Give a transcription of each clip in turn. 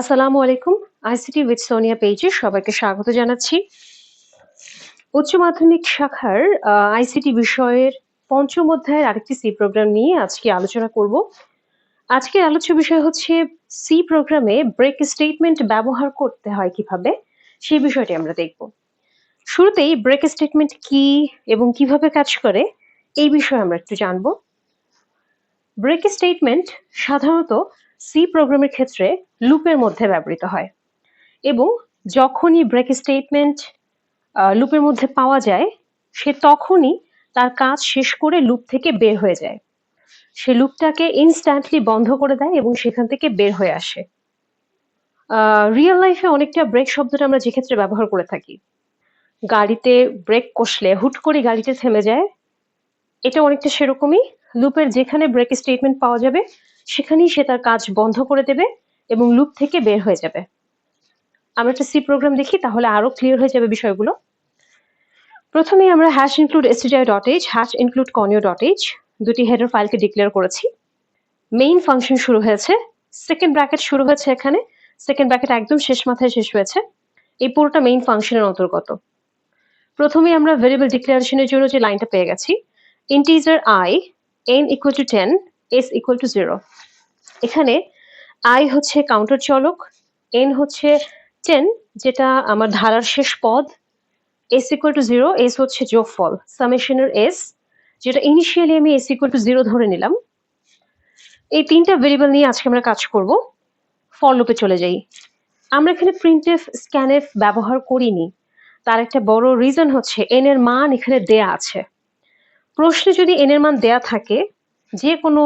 আসসালামু আলাইকুম। ICT with Sonia পেজে সবাইকে স্বাগত জানাচ্ছি। উচ্চ মাধ্যমিক শাখার আইসিটি বিষয়ের পঞ্চম অধ্যায়ের আরেকটি সি প্রোগ্রাম নিয়ে আজকে আলোচনা করব। আজকের আলোচ্য বিষয় হচ্ছে সি প্রোগ্রামে ব্রেক স্টেটমেন্ট ব্যবহার করতে হয় কীভাবে? সেই বিষয়টি আমরা দেখব। শুরুতেই ব্রেক স্টেটমেন্ট কি এবং কীভাবে কাজ করে, এই বিষয়ে আমরা একটু জানব। ব্রেক স্টেটমেন্ট সাধারণত সি প্রোগ্রামের ক্ষেত্রে লুপের মধ্যে ব্যবহৃত হয় এবং যখনই ব্রেক স্টেটমেন্ট লুপের মধ্যে পাওয়া যায়, সে তখনই তার কাজ শেষ করে লুপ থেকে বের হয়ে যায়। সে লুপটাকে ইনস্ট্যান্টলি বন্ধ করে দেয় এবং সেখান থেকে বের হয়ে আসে। রিয়েল লাইফে অনেকটা ব্রেক শব্দটা আমরা যে ক্ষেত্রে ব্যবহার করে থাকি। গাড়িতে ব্রেক কষলে, হুট করে গাড়িতে থেমে যায়, এটা অনেকটা সেরকমই। লুপের যেখানে ব্রেক স্টেটমেন্ট পাওয়া যাবে সেখানেই সে তার কাজ বন্ধ করে দেবে এবং লুপ থেকে বের হয়ে যাবে। আমরা একটা সি প্রোগ্রাম দেখি, তাহলে আরও ক্লিয়ার হয়ে যাবে বিষয়গুলো। প্রথমে আমরা hash include STI dot h hash include conio dot h দুটি হেডার ফাইলকে ডিক্লেয়ার করেছি। মেইন ফাংশন শুরু হয়েছে সেকেন্ড ব্র্যাকেট শুরু হয়েছে এখানে সেকেন্ড ব্র্যাকেট একদম শেষ মাথায় শেষ হয়েছে। এই পুরোটা মেইন ফাংশনের অন্তর্গত। প্রথমে আমরা ভেরিয়েবল ডিক্লারেশনের জন্য যে লাইনটা পেয়ে গেছি integer i n equal to ten s equal to zero এখানে আই হচ্ছে কাউন্টার চলক এন হচ্ছে টেন যেটা আমার ধারার শেষ পদ। S equal to zero s হচ্ছে যোগফল সামেশনের এস যেটা ইনিশিয়ালি আমি এস ইকুয়াল টু জিরো ধরে নিলাম। এই তিনটা ভেরিয়েবল নিয়ে আজকে আমরা কাজ করব। ফর লুপে চলে যাই। আমরা এখানে প্রিন্টএফ স্ক্যানএফ ব্যবহার করিনি। তার একটা বড় রিজন হচ্ছে এন এর মান এখানে দেয়া আছে। প্রশ্নে যদি এন এর মান দেয়া থাকে যে কোনো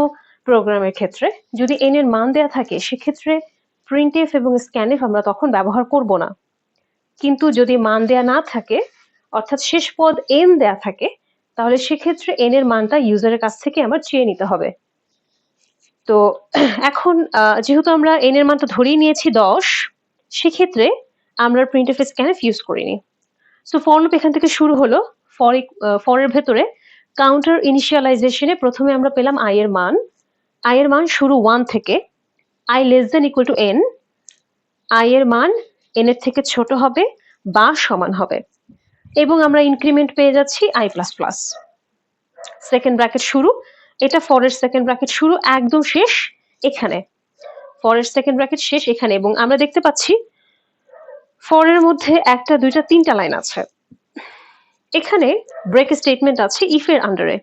প্রোগ্রামের ক্ষেত্রে যদি এন এর মান দেয়া থাকে, সেক্ষেত্রে প্রিন্টএফ এবং স্ক্যানএফ আমরা তখন ব্যবহার করব না। কিন্তু যদি মান দেয়া না থাকে, অর্থাৎ শেষ পদ এন দেয়া থাকে, তাহলে সেক্ষেত্রে এন এর মানটা ইউজারের কাছ থেকে আমার চেয়ে নিতে হবে। তো এখন যেহেতু আমরা এন এর মানটা ধরেই নিয়েছি দশ, সেক্ষেত্রে আমরা প্রিন্ট প্রিন্টএফ স্ক্যানএফ ইউজ করিনি সো ফর এখান থেকে শুরু হলো। ফর ফরের ভেতরে কাউন্টার ইনিশিয়ালাইজেশনে প্রথমে আমরা পেলাম আই এর মান। আই এর মান শুরু ওয়ান থেকে। I less than equal to n i এর মান এন এর থেকে ছোট হবে বা সমান হবে। এবং আমরা ইনক্রিমেন্ট পেয়ে যাচ্ছি i plus plus second bracket শুরু। এটা ফরের সেকেন্ড ব্র্যাকেট শুরু, একদম শেষ এখানে। ফরের সেকেন্ড ব্র্যাকেট শেষ এখানে। এবং আমরা দেখতে পাচ্ছি ফরের মধ্যে একটা, দুইটা, তিনটা লাইন আছে। এখানে ব্রেক স্টেটমেন্ট আছে ইফের আন্ডারে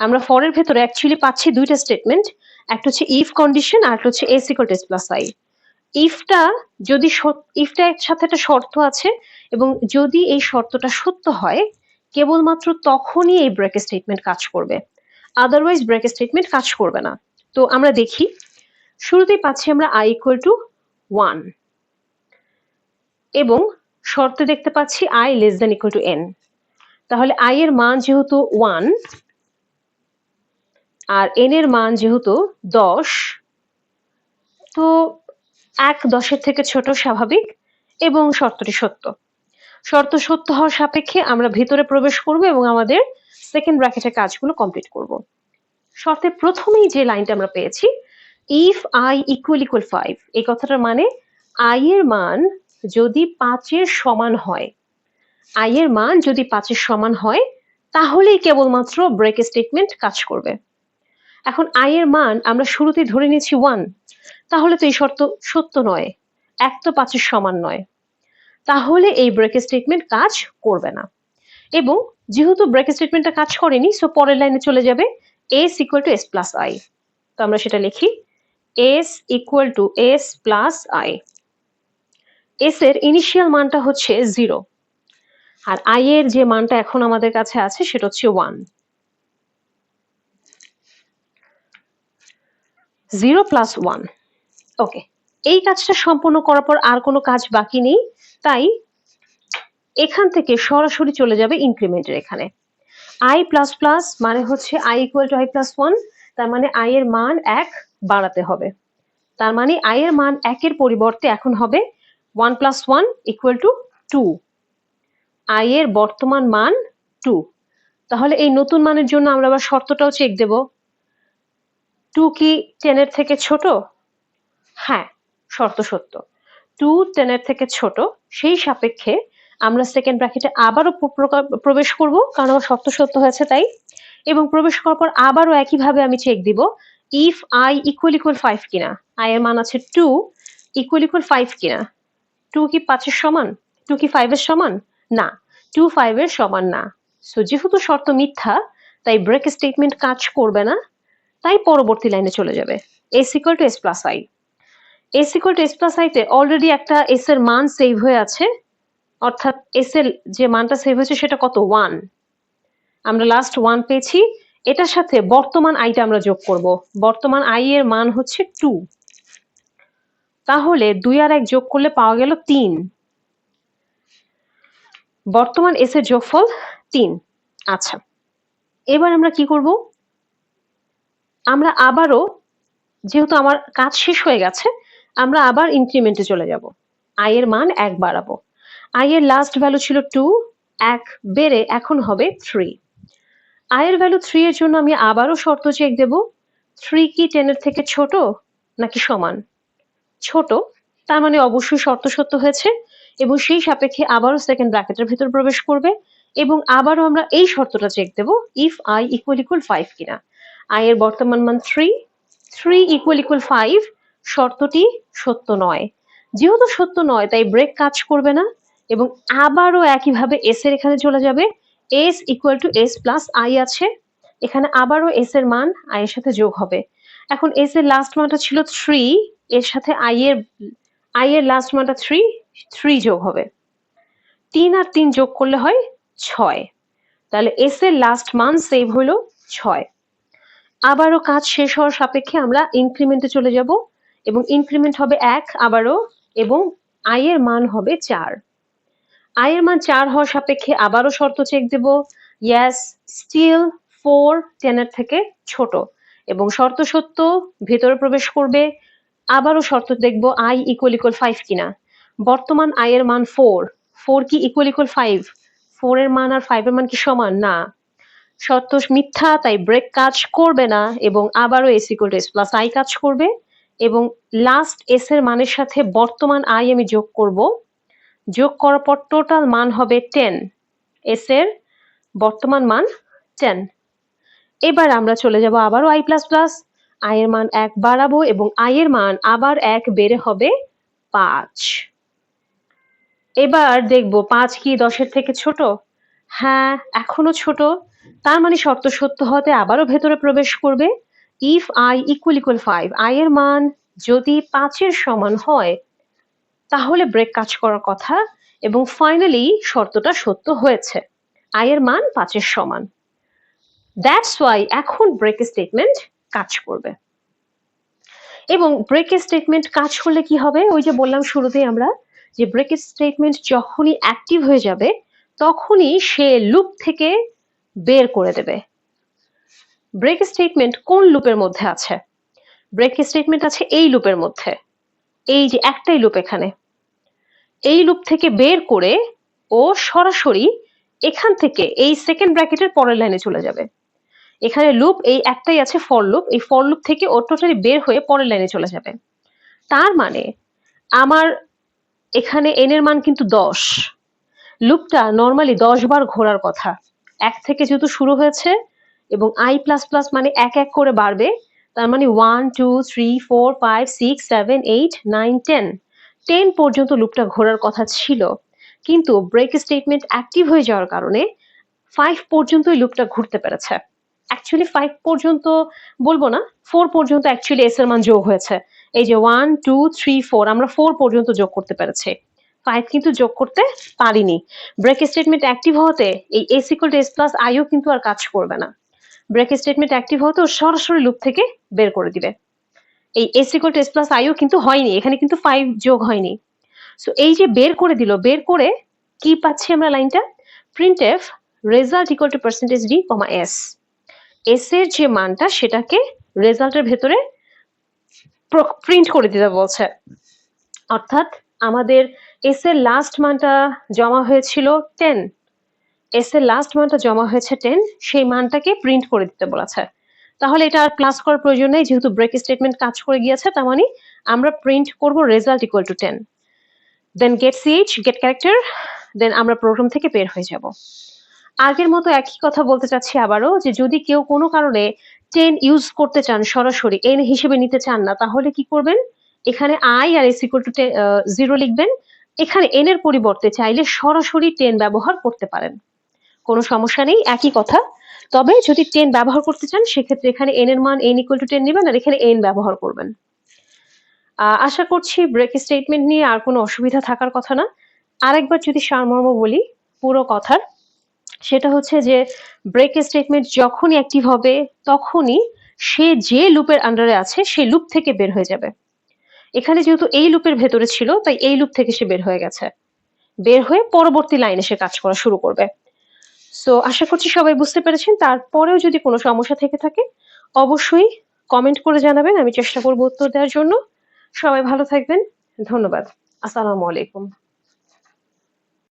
আমরা ফরের ভেতরে অ্যাকচুয়ালি পাচ্ছি দুইটা স্টেটমেন্ট একটা হচ্ছে ইফ কন্ডিশন আর একটা হচ্ছে s equal to s plus i ইফটা যদি ইফটা সাথে একটা শর্ত আছে এবং যদি এই শর্তটা সত্য হয়, কেবলমাত্র তখনই এই ব্রেক স্টেটমেন্ট কাজ করবে। আদারওয়াইজ ব্রেক স্টেটমেন্ট কাজ করবে না। তো আমরা দেখি, শুরুতেই পাচ্ছি আমরা আই ইকুয়াল টু ওয়ান এবং শর্তে দেখতে পাচ্ছি i less than equal to n তাহলে আই এর মান যেহেতু ওয়ান আর এন এর মান যেহেতু দশ, তো এক দশের থেকে ছোট স্বাভাবিক এবং শর্তটি সত্য। শর্ত সত্য হওয়ার সাপেক্ষে আমরা ভিতরে প্রবেশ করব এবং আমাদের সেকেন্ড ব্র্যাকেটের কাজগুলো কমপ্লিট করব। শর্তের প্রথমেই যে লাইনটা আমরা পেয়েছি if i equal equal five এই কথাটার মানে আই এর মান যদি পাঁচের সমান হয় আই এর মান যদি পাঁচের সমান হয়, তাহলেই কেবলমাত্র ব্রেক স্টেটমেন্ট কাজ করবে। এখন আই এর মান আমরা শুরুতেই ধরে নিয়েছি ওয়ান তাহলে তো এই শর্ত সত্য নয়। এক তো পাঁচের সমান নয়। তাহলে এই ব্রেক স্টেটমেন্ট কাজ করবে না। এবং যেহেতু ব্রেক স্টেটমেন্টটা কাজ করেনি সো পরের লাইনে চলে যাবে s equal to s plus i তো আমরা সেটা লিখি s equal to s plus i s এর ইনিশিয়াল মানটা হচ্ছে জিরো আর আই এর যে মানটা এখন আমাদের কাছে আছে, সেটা হচ্ছে one zero plus one okay এই কাজটা সম্পূর্ণ করার পর আর কোনো কাজ বাকি নেই, তাই এখান থেকে সরাসরি চলে যাবে ইনক্রিমেন্টের এখানে। আই প্লাস প্লাস মানে হচ্ছে i equal to i plus one তার মানে আই এর মান এক বাড়াতে হবে। তার মানে আই এর মান একের পরিবর্তে এখন হবে one plus one equal to two i এর বর্তমান মান টু। তাহলে এই নতুন মানের জন্য আমরা আবার শর্তটাও চেক দেব। টু কি টেনের থেকে ছোট? হ্যাঁ শর্ত সত্য। টু টেনের থেকে ছোট, সেই সাপেক্ষে আমরা সেকেন্ড ব্র্যাকেটে আবারও প্র- প্রবেশ করব, কারণ আমার শর্ত সত্য হয়েছে তাই। এবং প্রবেশ করার পর আবারও একইভাবে আমি চেক দিব if i equal equal five কিনা। আই এর মান আছে টু ইকুয়াল ইকুয়াল ফাইভ কিনা। টু কি পাঁচের সমান? টু কি ফাইভের সমান? না টু ফাইভের সমান না। সো যেহেতু শর্ত মিথ্যা, তাই ব্রেক স্টেটমেন্ট কাজ করবে না, তাই পরবর্তী লাইনে চলে যাবে। S equal to s plus i s equal to s plus আইতে অলরেডি একটা এস এর মান সেভ হয়ে আছে। অর্থাৎ এস এর যে মানটা সেভ হয়েছে সেটা কত? ওয়ান আমরা লাস্ট ওয়ান পেয়েছি। এটার সাথে বর্তমান আইটা আমরা যোগ করব। বর্তমান আই এর মান হচ্ছে টু তাহলে দুই আর এক যোগ করলে পাওয়া গেল তিন। বর্তমান এস এর যোগফল তিন। আচ্ছা এবার আমরা কি করব? আমরা আবারও, যেহেতু আমার কাজ শেষ হয়ে গেছে, আমরা আবার ইনক্রিমেন্টে চলে যাব। আই এর মান এক বাড়াবো। আই এর লাস্ট ভ্যালু ছিল টু এক বেড়ে এখন হবে থ্রি আই এর ভ্যালু থ্রি এর জন্য আমি আবারও শর্ত চেক দেব। থ্রি কি টেনের থেকে ছোট নাকি সমান? ছোট। তার মানে অবশ্যই শর্ত সত্য হয়েছে এবং সেই সাপেক্ষে আবারও সেকেন্ড ব্র্যাকেটের ভেতর প্রবেশ করবে এবং আবারও আমরা এই শর্তটা check Dev if i equal equal five কিনা। আই এর বর্তমান মান three three equal equal five শর্তটি সত্য নয়। যেহেতু সত্য নয়, তাই ব্রেক কাজ করবে না এবং আবারও একইভাবে এস এর এখানে চলে যাবে। S equal to s plus i আছে, এখানে আবারও এস এর মান আই এর সাথে যোগ হবে। এখন এস এর লাস্ট মানটা ছিল থ্রি এর সাথে আই এর আই এর লাস্ট মানটা থ্রি থ্রি যোগ হবে। তিন আর তিন যোগ করলে হয় ছয়। তাহলে এস এর লাস্ট মান সেভ হলো ছয়। আবারও কাজ শেষ হওয়ার সাপেক্ষে আমরা ইনক্রিমেন্টে চলে যাব এবং ইনক্রিমেন্ট হবে এক আবারও এবং আই এর মান হবে চার। আই এর মান চার হওয়ার সাপেক্ষে আবারও শর্ত চেক দেব। ইয়াস স্টিল ফোর টেনের থেকে ছোট। এবং শর্ত সত্য, ভেতরে প্রবেশ করবে। আবারও শর্ত দেখব আই ইকুয়াল ইকুয়াল ফাইভ কিনা। বর্তমান আই এর মান ফোর ফোর কি ইকুয়াল ইকুয়াল ফাইভ ফোর এর মান আর ফাইভ এর মান কি সমান? না। সত্য মিথ্যা, তাই ব্রেক কাজ করবে না এবং আবারও s equal to s plus i কাজ করবে এবং লাস্ট এস এর মানের সাথে বর্তমান আই আমি যোগ করব। যোগ করার পর টোটাল মান হবে টেন এস এর বর্তমান মান টেন এবার আমরা চলে যাব আবারও আই প্লাস প্লাস আই এর মান এক বাড়াবো এবং আয়ের মান আবার এক বেড়ে হবে পাঁচ। এবার দেখব পাঁচ কি দশের থেকে ছোট? হ্যাঁ এখনও ছোট। তার মানে শর্ত সত্য হতে আবারও ভেতরে প্রবেশ করবে। If i equal equal five i এর মান যদি পাঁচের সমান হয়, তাহলে ব্রেক কাজ করার কথা এবং ফাইনালি শর্তটা সত্য হয়েছে। আই এর মান পাঁচের সমান। দ্যাটস ওয়াই এখন ব্রেক স্টেটমেন্ট কাজ করবে। এবং ব্রেক স্টেটমেন্ট কাজ করলে কি হবে? ওই যে বললাম শুরুতেই আমরা যে ব্রেক স্টেটমেন্ট যখনই অ্যাক্টিভ হয়ে যাবে, তখনই সে লুপ থেকে বের করে দেবে। ব্রেক স্টেটমেন্ট কোন লুপের মধ্যে আছে? ব্রেক স্টেটমেন্ট আছে এই লুপের মধ্যে। এই যে একটাই লুপ এখানে। এই লুপ থেকে বের করে ও সরাসরি এখান থেকে এই সেকেন্ড ব্র্যাকেটের পরের লাইনে চলে যাবে। এখানে লুপ এই একটাই আছে ফর লুপ এই ফর লুপ থেকে ও টোটালি বের হয়ে পরের লাইনে চলে যাবে। তার মানে আমার এখানে এন এর মান কিন্তু দশ। লুপটা নর্মালি দশ বার ঘোরার কথা। এক থেকে যেহেতু শুরু হয়েছে এবং আই প্লাস প্লাস মানে এক এক করে বাড়বে, তার মানে one two three four five six seven eight nine ten ten পর্যন্ত লুপটা ঘোরার কথা ছিল। কিন্তু ব্রেক স্টেটমেন্ট অ্যাক্টিভ হয়ে যাওয়ার কারণে ফাইভ পর্যন্তই লুপটা ঘুরতে পেরেছে। অ্যাকচুয়ালি ফাইভ পর্যন্ত বলব না ফোর পর্যন্ত অ্যাকচুয়ালি এস এর মান যোগ হয়েছে। এই যে ওয়ান টু থ্রি ফোর আমরা ফোর পর্যন্ত যোগ করতে পেরেছি। ফাইভ কিন্তু যোগ করতে পারিনি। ব্রেক স্টেটমেন্ট অ্যাক্টিভ হতে এই s equal to s plus আইও কিন্তু আর কাজ করবে না। ব্রেক স্টেটমেন্ট অ্যাক্টিভ হতে ও সরাসরি লুপ থেকে বের করে দিবে। এই s equal to s plus আইও কিন্তু হয়নি, এখানে কিন্তু ফাইভ যোগ হয়নি। সো এই যে বের করে দিল, বের করে কি পাচ্ছি আমরা লাইনটা? Printf result equal to percentage d comma s s এর যে মানটা সেটাকে রেজাল্টের ভেতরে প্রিন্ট করে দিতে বলছে। অর্থাৎ আমাদের এস এর লাস্ট মানটা জমা হয়েছিল টেন এস এর লাস্ট মানটা জমা হয়েছে টেন সেই মানটাকে প্রিন্ট করে দিতে বলেছে। তাহলে এটা আর প্লাস করার প্রয়োজন নেই, যেহেতু ব্রেক স্টেটমেন্ট কাজ করে গিয়েছে, তার মানে আমরা প্রিন্ট করব result equal to ten then gate সিএইচ গেট ক্যারেক্টার দেন আমরা প্রোগ্রাম থেকে বের হয়ে যাব। আগের মতো একই কথা বলতে চাচ্ছি আবারও, যে যদি কেউ কোনো কারণে টেন ইউজ করতে চান সরাসরি এন হিসেবে নিতে চান না, তাহলে কি করবেন? এখানে আই আর এস ইকুয়াল টু জিরো লিখবেন। এখানে এন এর পরিবর্তে চাইলে সরাসরি টেন ব্যবহার করতে পারেন। কোনো সমস্যা নেই, একই কথা। তবে যদি টেন ব্যবহার করতে চান, সেক্ষেত্রে এখানে এন এর মান এন ইকুয়াল টু টেন নেবেন আর এখানে এন ব্যবহার করবেন। আশা করছি ব্রেক স্টেটমেন্ট নিয়ে আর কোনো অসুবিধা থাকার কথা না। আরেকবার যদি সারমর্ম বলি, পুরো কথার। সেটা হচ্ছে যে ব্রেক স্টেটমেন্ট যখনই অ্যাক্টিভ হবে, তখনই সে যে লুপের আন্ডারে আছে সেই লুপ থেকে বের হয়ে যাবে। এখানে যেহেতু এই লুপের ভেতরে ছিল, তাই এই লুপ থেকে সে বের হয়ে গেছে। বের হয়ে পরবর্তী লাইনে সে কাজ করা শুরু করবে। সো আশা করছি সবাই বুঝতে পেরেছেন। তারপরেও যদি কোনো সমস্যা থেকে থাকে, অবশ্যই কমেন্ট করে জানাবেন। আমি চেষ্টা করব উত্তর দেওয়ার জন্য। সবাই ভালো থাকবেন। ধন্যবাদ। আসসালামু আলাইকুম।